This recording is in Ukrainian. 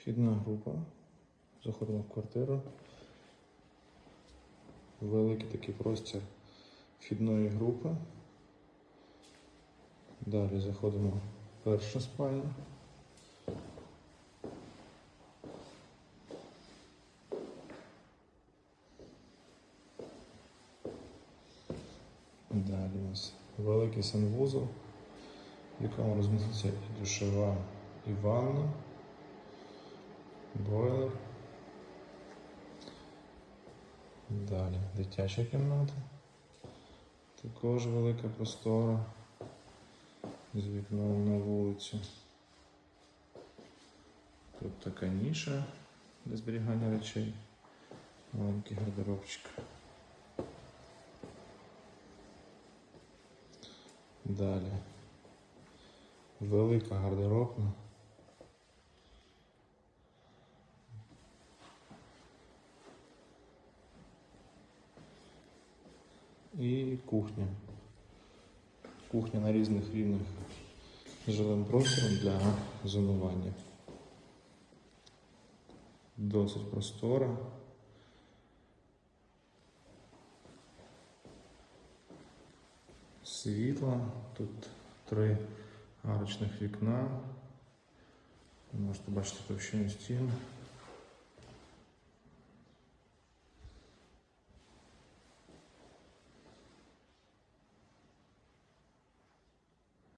Вхідна група. Заходимо в квартиру. Великий такий простір вхідної групи. Далі заходимо в першу спальню. Далі у нас великий санвузол, в якому розміститься і душова і ванна, бойлер. Далі дитяча кімната. Також велика простора з вікном на вулицю. Тут така ніша для зберігання речей. Маленький гардеробчик. Далі. Велика гардеробна. І кухня. Кухня на різних рівнях з жилим простором для зонування. Досить простора. Світла. Тут три арочних вікна. Можете бачити товщину стін.